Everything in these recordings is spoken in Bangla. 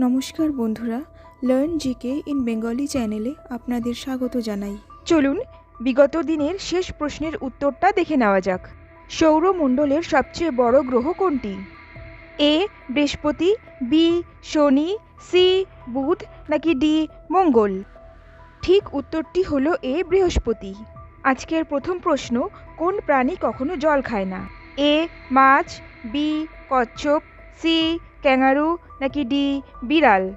নমস্কার বন্ধুরা লার্ন জিকে ইন বেঙ্গলি চ্যানেলে আপনাদের স্বাগত জানাই। চলুন, বিগত দিনের শেষ প্রশ্নের উত্তরটা দেখে নেওয়া যাক। সৌরমণ্ডলের সবচেয়ে বড় গ্রহ কোনটি? এ, বৃহস্পতি বি শনি সি বুধ, নাকি ডি মঙ্গল? ঠিক উত্তরটি হলো এ, বৃহস্পতি। আজকের প্রথম প্রশ্ন, কোন প্রাণী কখনো জল খায় না? এ, মাছ বি কচ্ছপ সি ক্যাঙ্গারু নাকি ডি বিড়াল?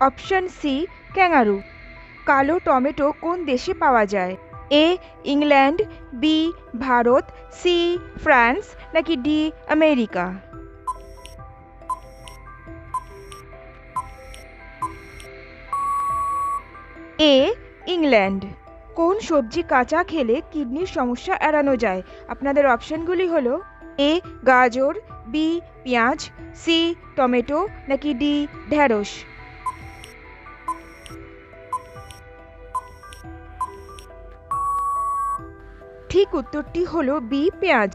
Option C, kangaroo. কালো টমেটো কোন দেশে পাওয়া যায়? A, England, B, Bharat, C, France, নাকি ডি, আমেরিকা? A, England. কোন সবজি কাঁচা খেলে কিডনির সমস্যা এড়ানো যায়? আপনাদের অপশানগুলি হলো এ, গাজর, বি, পেঁয়াজ, সি, টমেটো, নাকি ডি ঢ্যাঁড়স ঠিক উত্তরটি হলো বি, পেঁয়াজ।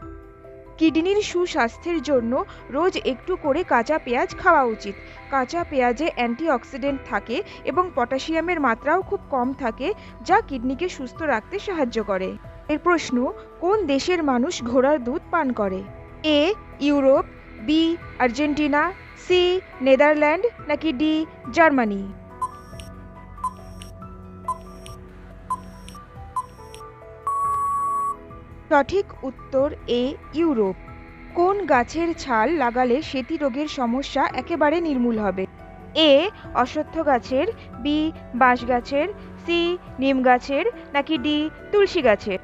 কিডনির সুস্বাস্থ্যের জন্য রোজ একটু করে কাঁচা পেঁয়াজ খাওয়া উচিত। কাঁচা পেঁয়াজে অ্যান্টিঅক্সিডেন্ট থাকে এবং পটাশিয়ামের মাত্রাও খুব কম থাকে, যা কিডনিকে সুস্থ রাখতে সাহায্য করে। এর প্রশ্ন, কোন দেশের মানুষ ঘোড়ার দুধ পান করে? A, Europe, B, Argentina, C, Netherland, নাকি ডি, জার্মানি? সঠিক উত্তর এ, ইউরোপ। কোন গাছের ছাল লাগালে সেতি রোগের সমস্যা একেবারে নির্মূল হবে? এ, অশ্বত্থ গাছের, বি, বাঁশ গাছের, সি, নিম গাছের, নাকি ডি, তুলসী গাছের?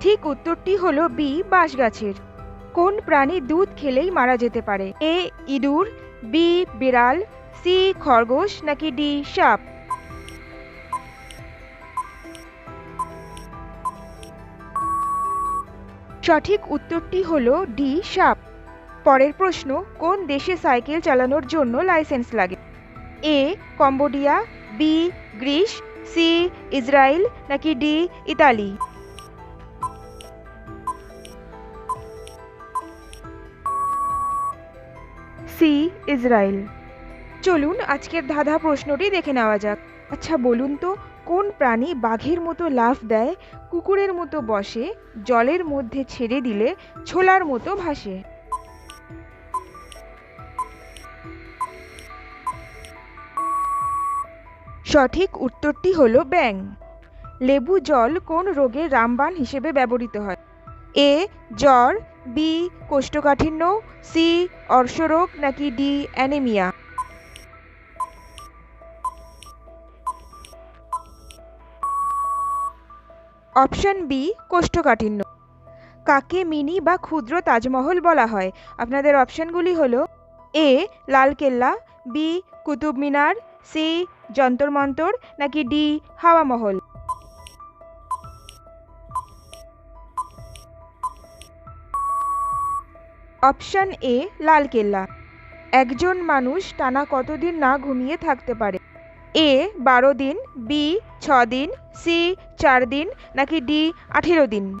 ঠিক উত্তরটি হলো বি, বাঁশ গাছের। কোন প্রাণী দুধ খেলেই মারা যেতে পারে? এ, ইঁদুর, বি, বিড়াল সি, খরগোশ নাকি ডি, সাপ? সঠিক উত্তরটি হলো ডি, সাপ। পরের প্রশ্ন, কোন দেশে সাইকেল চালানোর জন্য লাইসেন্স লাগে? A, Cambodia, B, Greece, C, Israel নাকি ডি, ইতালি? C, Israel. চলুন, আজকের ধাঁধা প্রশ্নটি দেখে নেওয়া যাক। আচ্ছা বলুন তো, কোন প্রাণী বাঘের মতো লাফ দেয়, কুকুরের মতো বসে, জলের মধ্যে ছেড়ে দিলে ছোলার মতো ভাসে? সঠিক উত্তরটি হলো ব্যাং লেবু জল কোন রোগে রামবান হিসেবে ব্যবহৃত হয়? এ, জ্বর, বি, কোষ্ঠকাঠিন্য, সি, অর্শরোগ, নাকি ডি, অ্যানিমিয়া? অপশন বি, কোষ্ঠকাঠিন্য। কাকে মিনি বা ক্ষুদ্র তাজমহল বলা হয়? আপনাদের অপশনগুলি হল A, Lal Qila, B Qutub Minar C Jantar Mantar নাকি ডি হাওয়া মহল অপশন এ, লালকেল্লা। একজন মানুষ টানা কতদিন না ঘুমিয়ে থাকতে পারে? এ বারো দিন, বি ছ দিন, সি চার দিন, নাকি ডি আঠেরো দিন?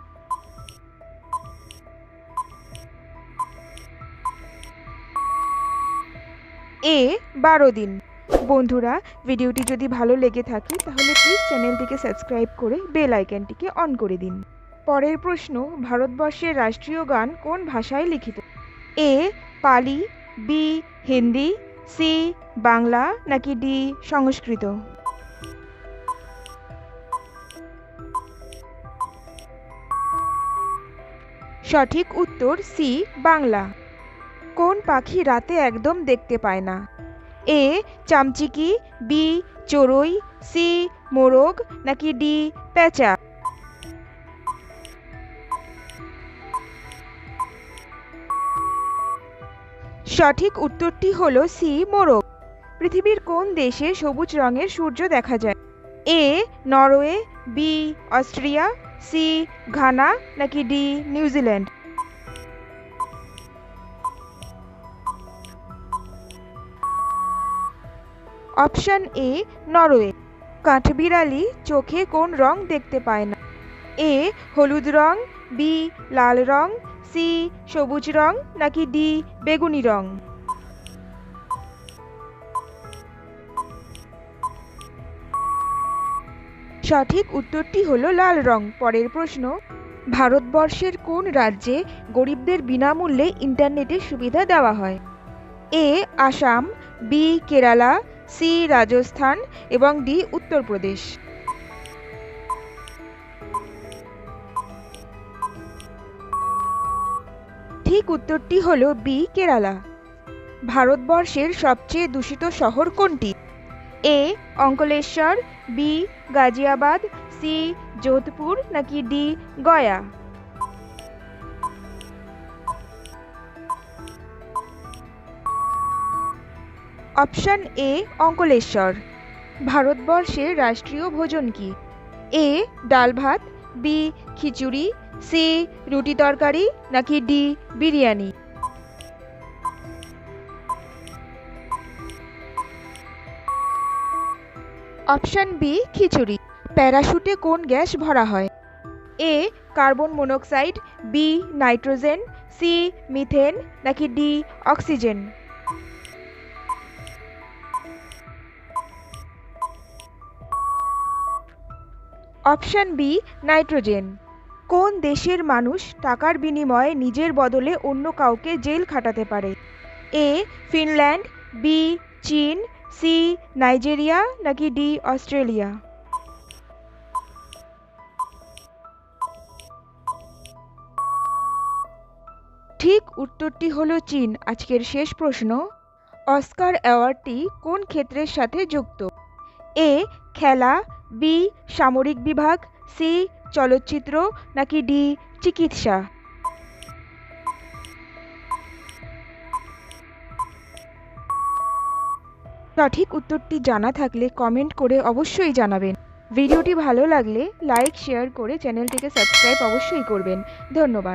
এ বারো দিন। বন্ধুরা, ভিডিওটি যদি ভালো লেগে থাকে, তাহলে প্লিজ চ্যানেলটিকে সাবস্ক্রাইব করে বেল আইকনটিকে অন করে দিন। পরের প্রশ্ন, ভারতবর্ষের রাষ্ট্রীয় গান কোন ভাষায় লিখিত? এ পালি, বি হিন্দি সি, বাংলা নাকি ডি, সংস্কৃত? সঠিক উত্তর সি, বাংলা। কোন পাখি রাতে একদম দেখতে পায় না? এ, চামচিকি, বি, চড়ুই, সি, মোরগ নাকি ডি পেঁচা সঠিক উত্তরটি হলো সি, মোরগ। পৃথিবীর কোন দেশে সবুজ রঙের সূর্য দেখা যায়? A, Norway, B, Austria, C, Ghana, নাকি D New Zealand option A, Norway. কাঠবিড়ালি চোখে কোন রং দেখতে পায় না? এ, হলুদ রং বি, লাল রং, সি, সবুজ রং, নাকি ডি, বেগুনি রং? সঠিক উত্তরটি হলো লাল রং। পরের প্রশ্ন, ভারতবর্ষের কোন রাজ্যে গরিবদের বিনামূল্যে ইন্টারনেটের সুবিধা দেওয়া হয়? A, Assam, B, Kerala, C, Rajasthan এবং ডি, উত্তরপ্রদেশ। ঠিক উত্তরটি হল বি, কেরালা। ভারতবর্ষের সবচেয়ে দূষিত শহর কোনটি? A, Ankleshwar, B, Ghaziabad, C, Jodhpur, নাকি D, Gaya? Option A, Ankleshwar. ভারতবর্ষের রাষ্ট্রীয় ভোজন কি? এ ডাল ভাত বি খিচুড়ি, সি, রুটি তরকারি, নাকি D, biryani? Option B, khichdi. প্যারাশুটে কোন গ্যাস ভরা হয়? A, carbon monoxide, B, nitrogen, C, methane, নাকি D, oxygen? Option B, nitrogen. কোন দেশের মানুষ টাকার বিনিময়ে নিজের বদলে অন্য কাউকে জেল খাটাতে পারে? এ, ফিনল্যান্ড, বি, চীন, সি, নাইজেরিয়া নাকি ডি, অস্ট্রেলিয়া? ঠিক উত্তরটি হলো চীন। আজকের শেষ প্রশ্ন, অস্কার অ্যাওয়ার্ডটি কোন ক্ষেত্রের সাথে যুক্ত? এ, খেলা, বি, সামরিক বিভাগ, সি চলচ্চিত্র নাকি ডি, চিকিৎসা? সঠিক উত্তরটি জানা থাকলে কমেন্ট করে অবশ্যই জানাবেন। ভিডিওটি ভালো লাগলে লাইক শেয়ার করে চ্যানেলটিকে সাবস্ক্রাইব অবশ্যই করবেন। ধন্যবাদ।